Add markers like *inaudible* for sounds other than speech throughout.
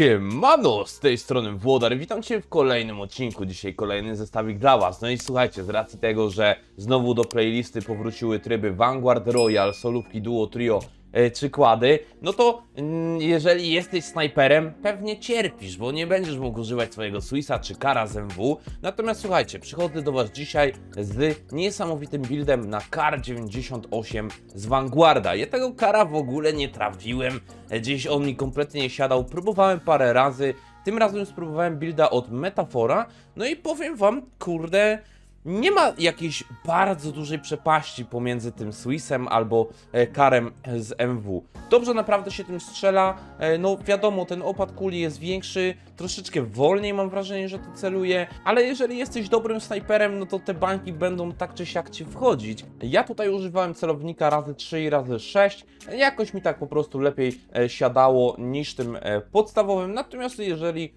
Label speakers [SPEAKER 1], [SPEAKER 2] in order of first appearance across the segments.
[SPEAKER 1] Siemano, z tej strony Włodar, witam Cię w kolejnym odcinku, dzisiaj kolejny zestawik dla Was. No i słuchajcie, z racji tego, że znowu do playlisty powróciły tryby Vanguard, Royal, solówki, duo, trio e, czy kłady, no to mm, jeżeli jesteś snajperem, pewnie cierpisz, bo nie będziesz mógł używać swojego Swissa czy Kara z MW. Natomiast słuchajcie, przychodzę do Was dzisiaj z niesamowitym buildem na Kar 98 z Vanguarda. Ja tego Kara w ogóle nie trafiłem, e, gdzieś on mi kompletnie nie siadał, próbowałem parę razy, tym razem spróbowałem builda od Metafora, no i powiem Wam, kurde, nie ma jakiejś bardzo dużej przepaści pomiędzy tym Swissem albo e, karem z MW. Dobrze naprawdę się tym strzela. E, no wiadomo, ten opad kuli jest większy, troszeczkę wolniej mam wrażenie, że to celuje, ale jeżeli jesteś dobrym snajperem, no to te bańki będą tak czy siak ci wchodzić. Ja tutaj używałem celownika razy 3 i razy 6. Jakoś mi tak po prostu lepiej e, siadało niż tym podstawowym. Natomiast jeżeli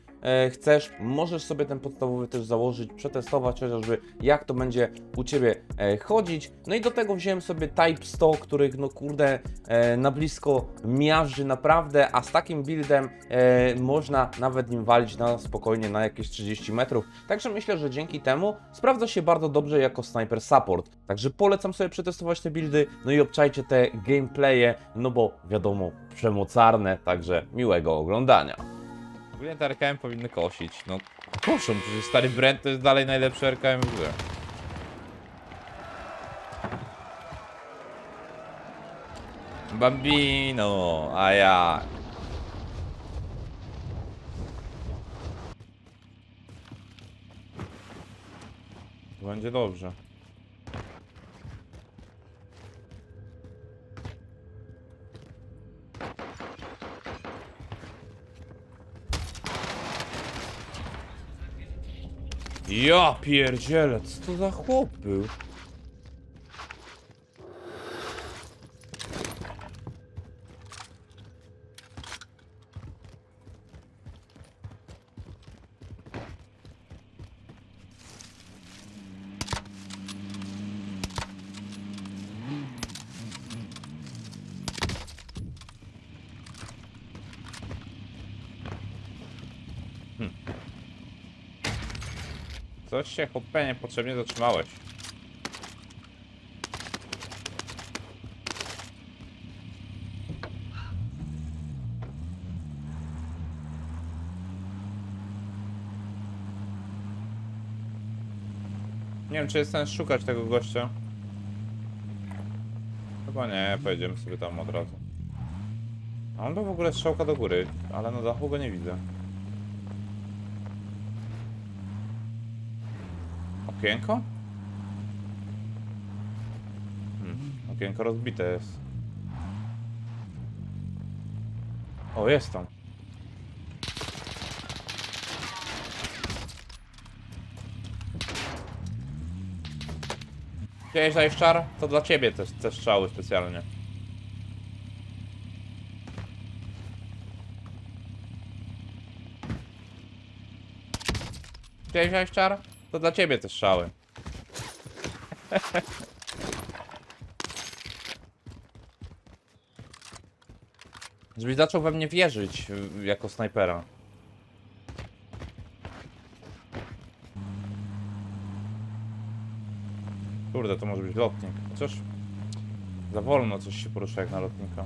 [SPEAKER 1] chcesz, możesz sobie ten podstawowy też założyć, przetestować chociażby jak to będzie u Ciebie e, chodzić. No i do tego wziąłem sobie Type 100, których no kurde e, na blisko miażdży naprawdę, a z takim buildem e, można nawet nim walić na spokojnie na jakieś 30 metrów. Także myślę, że dzięki temu sprawdza się bardzo dobrze jako sniper support. Także polecam sobie przetestować te buildy, no i obczajcie te gameplaye, no bo wiadomo, przemocarne, także miłego oglądania.
[SPEAKER 2] Ogólnie te RKM powinny kosić. No koszą, przecież stary Brent to jest dalej najlepszy RKM w grze. Bambino, a jak? Będzie dobrze.
[SPEAKER 1] Ja pierdzielę, co za chłop był?
[SPEAKER 2] Coś się chłopie niepotrzebnie zatrzymałeś. Nie wiem, czy jest sens szukać tego gościa. Chyba nie, pojedziemy sobie tam od razu. A on to w ogóle strzałka do góry, ale na dachu go nie widzę. Okienko? Hmm, okienko rozbite jest. O, jest tam. Chciałeś zajść czar? To dla ciebie te, te strzały specjalnie. Chciałeś zajść czar? To dla ciebie te strzały. *laughs* Żebyś zaczął we mnie wierzyć jako snajpera. Kurde, to może być lotnik. Chociaż za wolno coś się porusza jak na lotnika.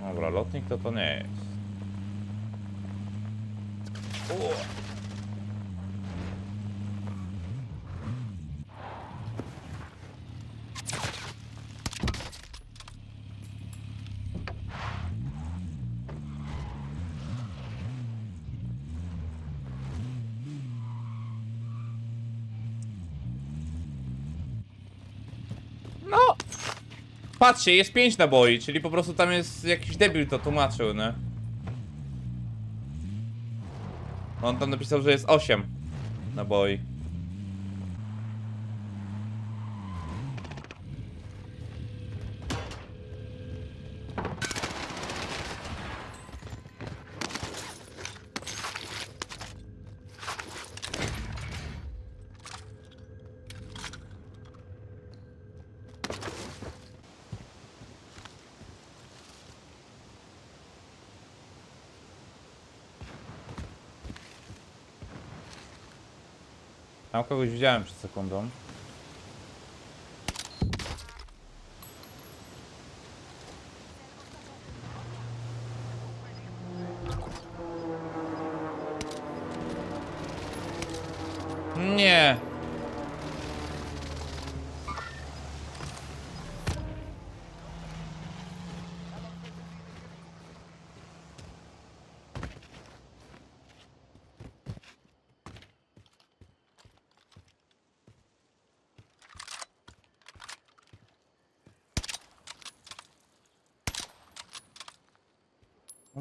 [SPEAKER 2] Dobra, lotnik to to nie jest. No! Patrzcie, jest 5 naboi, czyli po prostu tam jest jakiś debil to tłumaczył, nie? On tam napisał, że jest 8 naboi.
[SPEAKER 1] Tam kogoś widziałem przed sekundą.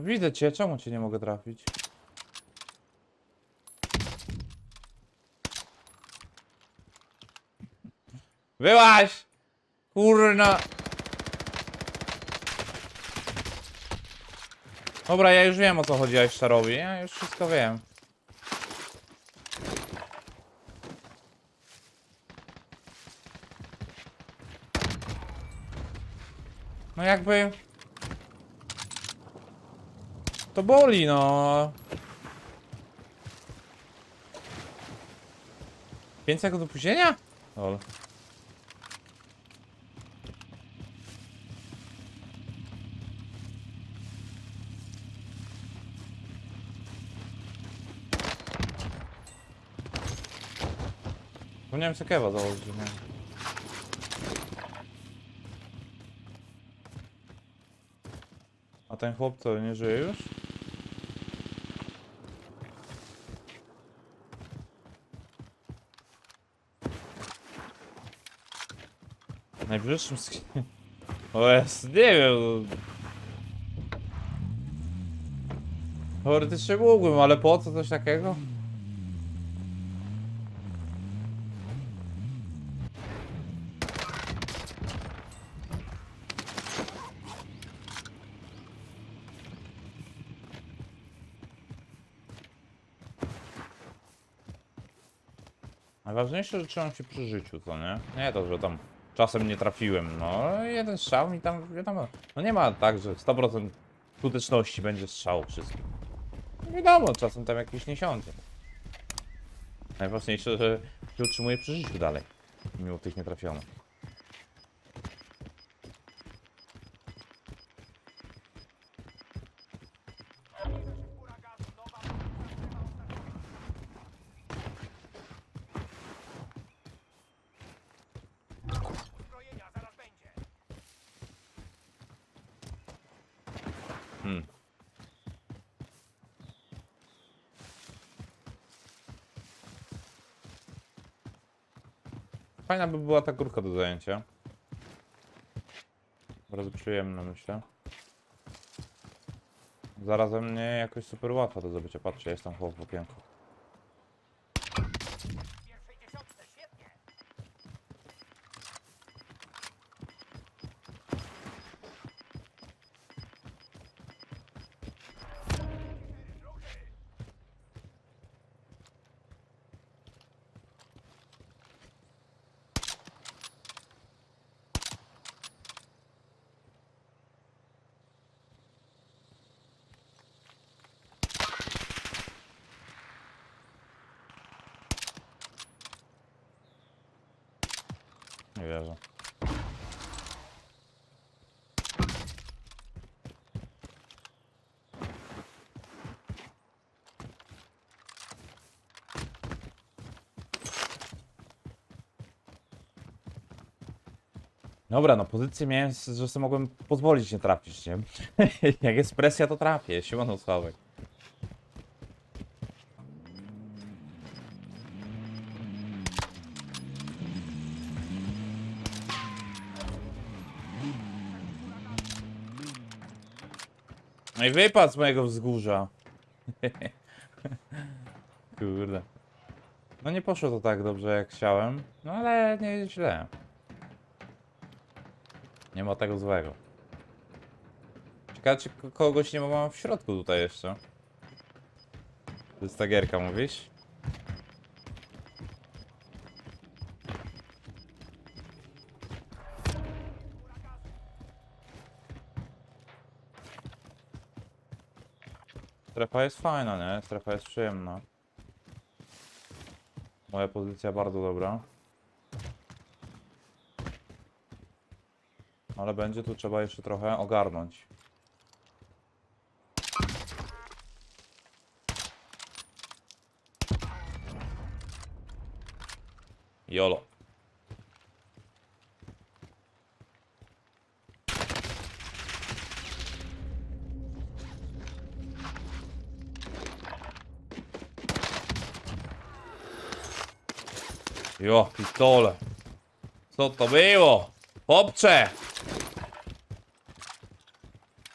[SPEAKER 1] Widzę cię, czemu cię nie mogę trafić? Byłaś! Kurna! Dobra, ja już wiem o co chodzi Aisharowi, ja już wszystko wiem. No jakby... To boli, no. 5 sekund opóźnienia? Lol. Zapomniałem sobie kewa założyć. Nie? A ten chłop to nie żyje już? Najbliższym O jest, nie wiem. Teoretycznie mógłbym, ale po co coś takiego? Najważniejsze, że trzymam się przy życiu, co nie? Nie to, że tam czasem nie trafiłem, no jeden strzał mi tam, wiadomo, no nie ma tak, że 100% skuteczności będzie strzał wszystkim. Wiadomo, czasem tam jakiś nie siądzie. Najważniejsze, że się utrzymuję przy życiu dalej, mimo tych nietrafionych. Fajna by była ta górka do zajęcia. Bardzo przyjemna, myślę. Zarazem nie jakoś super łatwa do zdobycia. Patrzcie, jest tam chłop w okienku. Nie wierzę. Dobra, no pozycję miałem, że sobie mogłem pozwolić nie trafić, nie? *laughs* Jak jest presja, to trafię. Siemano Sławek. No i wypadł z mojego wzgórza. *laughs* Kurde. No nie poszło to tak dobrze jak chciałem, no ale nie źle. Ma tego złego. Ciekawe czy ko- kogoś nie mam w środku tutaj jeszcze. To jest ta gierka, mówisz? Strefa jest fajna, nie? Strefa jest przyjemna. Moja pozycja bardzo dobra. Ale będzie tu trzeba jeszcze trochę ogarnąć. Jolo. Jo, pistole. Co to było? Chłopcze!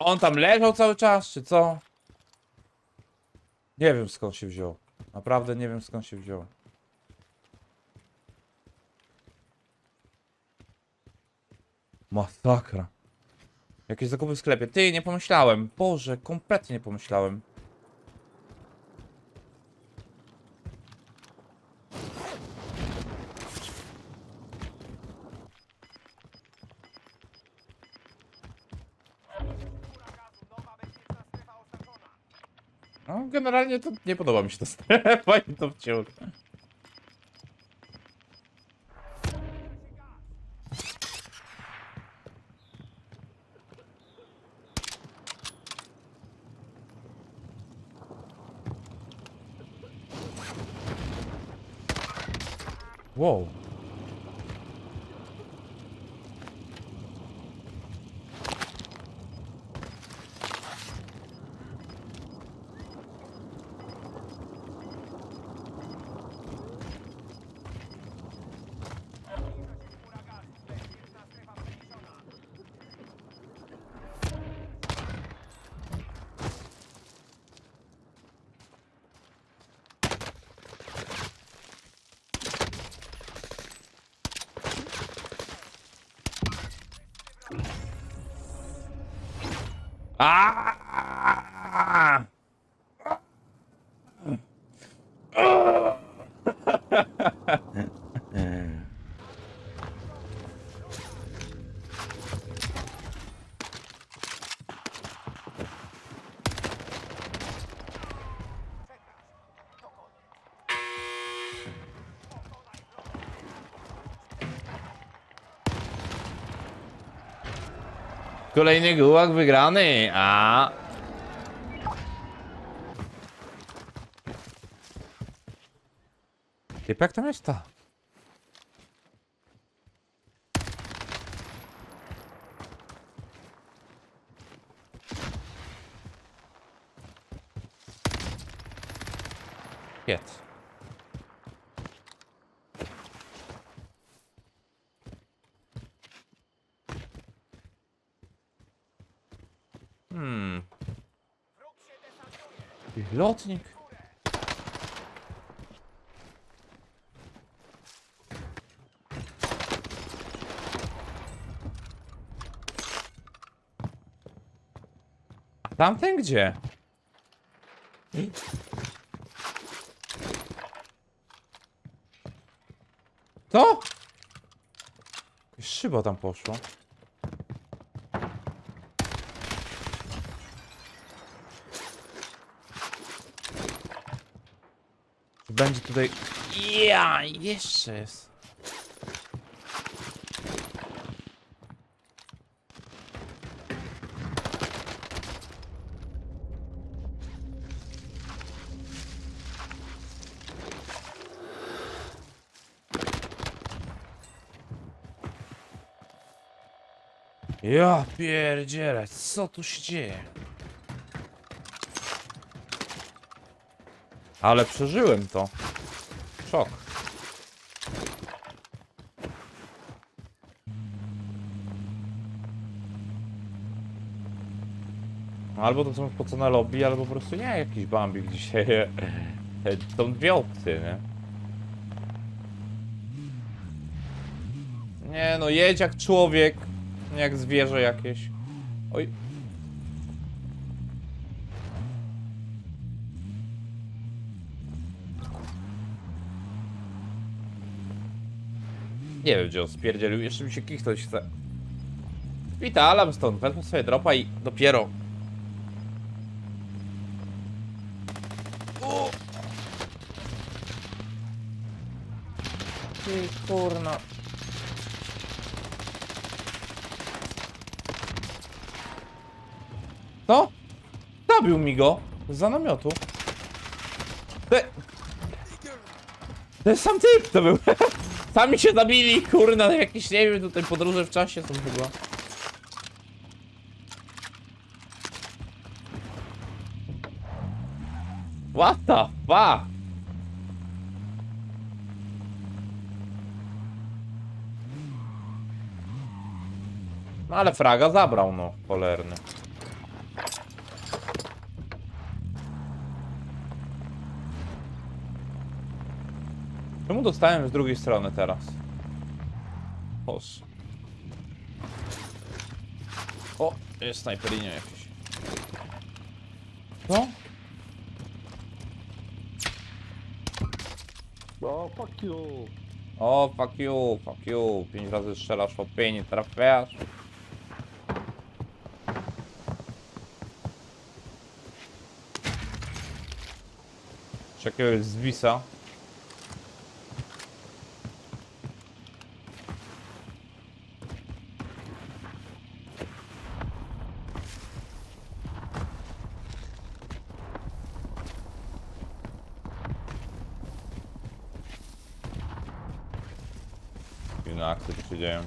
[SPEAKER 1] On tam leżał cały czas, czy co? Nie wiem skąd się wziął. Naprawdę nie wiem skąd się wziął. Masakra. Jakieś zakupy w sklepie. Ty, nie pomyślałem. Boże, kompletnie nie pomyślałem. Generalnie to nie podoba mi się ta strefa i to wciąż. Wow. 아! 아, 아, 아. Kolejny gułak wygrany, a... Typek tam jest ta. Piec. Hmm. Lotnik. A tamten gdzie? To? Jakaś Szyba tam poszła. Będzie tutaj... Ja, jeszcze jest. Ja pierdzielę, co tu się dzieje? Ale przeżyłem to. Szok. Albo to są spocone lobby, albo po prostu nie jakiś bambik dzisiaj. *laughs* Są dwie opcje, nie? Nie no, jedź jak człowiek, nie jak zwierzę jakieś. Oj. Nie wiem, gdzie on spierdzielił. Jeszcze mi się kichnąć chce. Witalam stąd. Wezmę sobie dropa i dopiero. O! zabili, kurna. No? Zabił mi go za namiotu. Te... To jest sam typ to był. *laughs* Sami się zabili, kurna, jakieś, nie wiem, tutaj podróże w czasie są chyba. What the fuck? No ale fraga zabrał, no, cholerny. Czemu dostałem z drugiej strony teraz? Os. O, jest snajperinio jakiś. No?
[SPEAKER 3] O, fuck you!
[SPEAKER 1] O, fuck you, fuck you. Pięć razy strzelasz po pięć, trafiasz. Czy jakiegoś zwisa? Inne akcje tu się dzieją.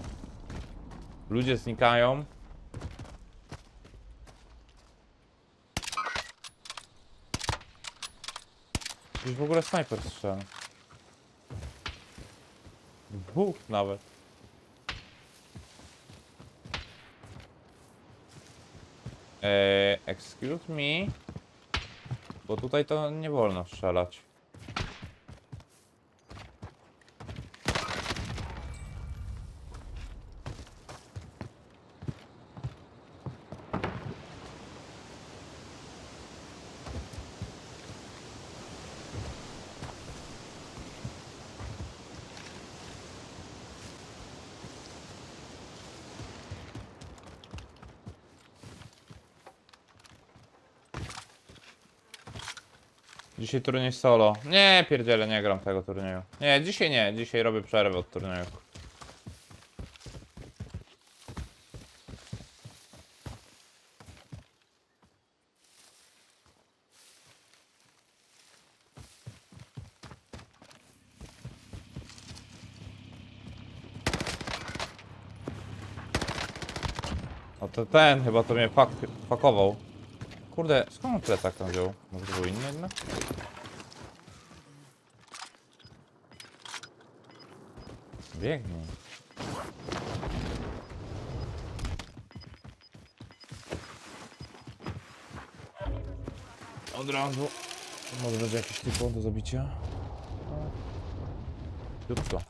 [SPEAKER 1] Ludzie znikają. Gdzieś w ogóle snajper strzela. Dwóch nawet. Eee, excuse me. Bo tutaj to nie wolno strzelać. Dzisiaj turniej solo. Nie, pierdzielę, nie gram tego turnieju. Nie, dzisiaj nie, dzisiaj robię przerwę od turnieju. O to ten chyba to mnie pak pakował. Kurde, skąd on plecak tam wziął? Może był inny jednak? Biegnie. Od razu. Może będzie jakiś typ do zabicia? Krótko.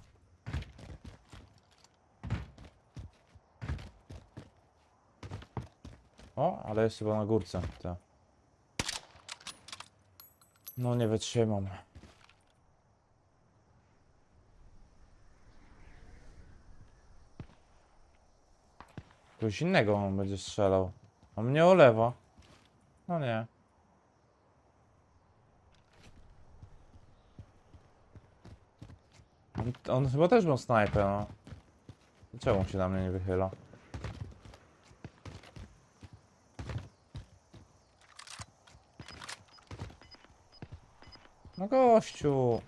[SPEAKER 1] O, ale jest chyba na górce. To. No nie wytrzymam. Kogoś innego on będzie strzelał. A mnie olewa. No nie. On, on chyba też był snajper, no. Czemu się na mnie nie wychyla? No gościu.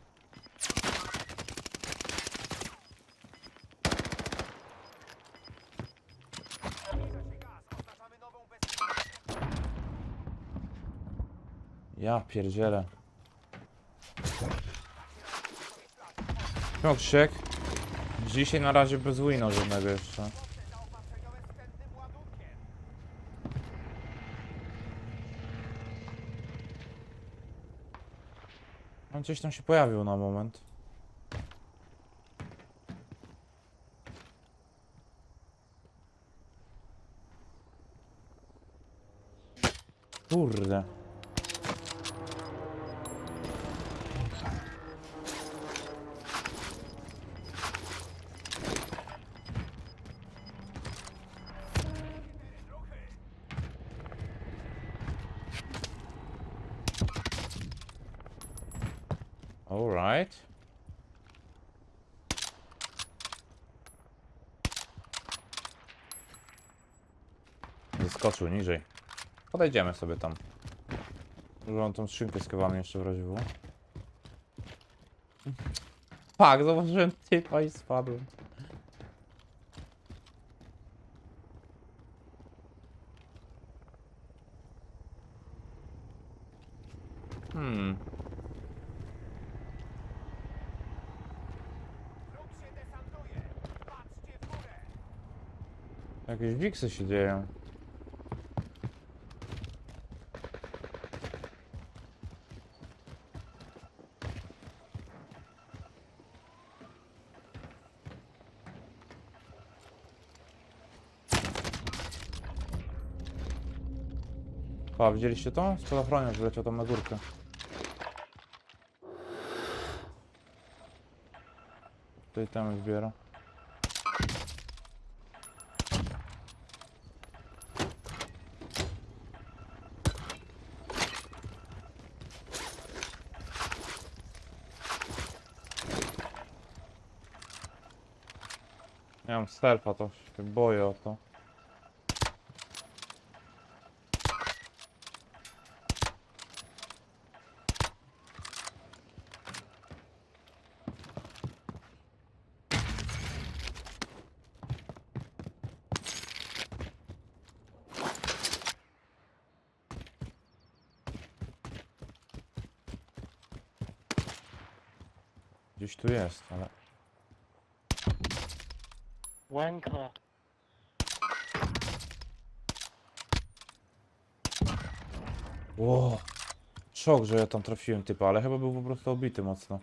[SPEAKER 1] Ja pierdzielę. No Krzyk. Dzisiaj na razie bez wina żadnego jeszcze. On gdzieś tam się pojawił na moment. Kurde. Zeskoczył niżej. Podejdziemy sobie tam. Może mam tą skrzynkę z kawami jeszcze w razie W. Tak, zauważyłem typa i spadłem. Hmm. Jakieś wiksy się dzieją. A, widzieliście to? Spadochroniarz wleciał tam na górkę. Tutaj tam zbiera. Ja mam selfa, to się boję o to. Gdzieś tu jest, ale...
[SPEAKER 3] Łęka.
[SPEAKER 1] Ło! Szok, że ja tam trafiłem typa, ale chyba był po prostu obity mocno.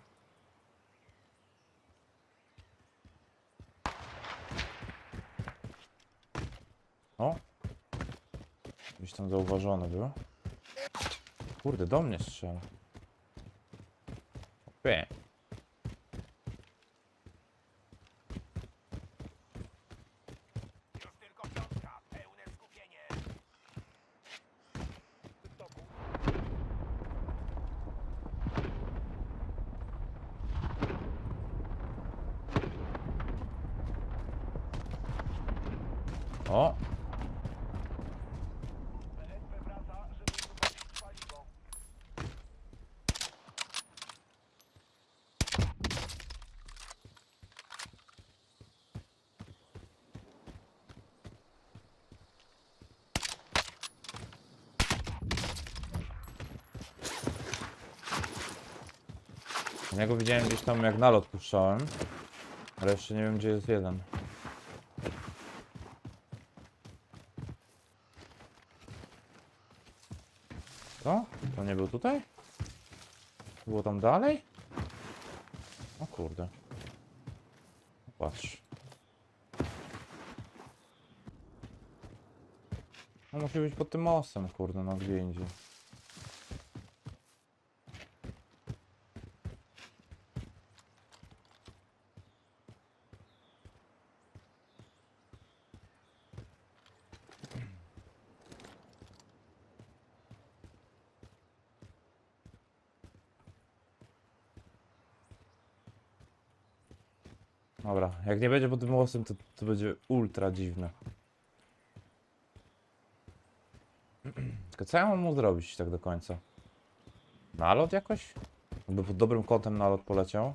[SPEAKER 1] O! Gdzieś tam zauważony był. Kurde, do mnie strzela. Okej. O! Ja go widziałem gdzieś tam jak nalot puszczałem, ale jeszcze nie wiem gdzie jest jeden. Co? To nie był tutaj? Było tam dalej? O kurde. Patrz. No musi być pod tym mostem, kurde, no gdzie indziej. Dobra, jak nie będzie pod tym mostem, to, to będzie ultra dziwne. *clears throat* Tylko co ja mam mu zrobić tak do końca? Nalot jakoś? By pod dobrym kątem nalot poleciał?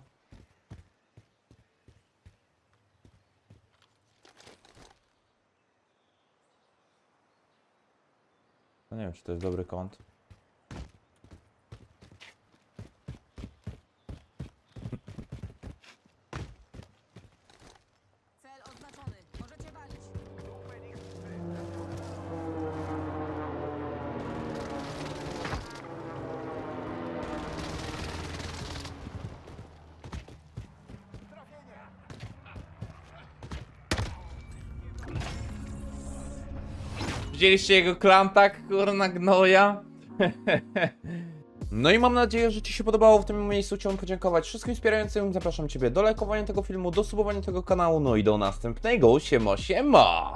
[SPEAKER 1] No nie wiem, czy to jest dobry kąt. Widzieliście jego klan tak, kurna gnoja? *laughs*
[SPEAKER 4] No i mam nadzieję, że Ci się podobało. W tym miejscu chciałbym podziękować wszystkim wspierającym. Zapraszam Ciebie do lajkowania tego filmu, do subowania tego kanału, no i do następnego. Siema, siema!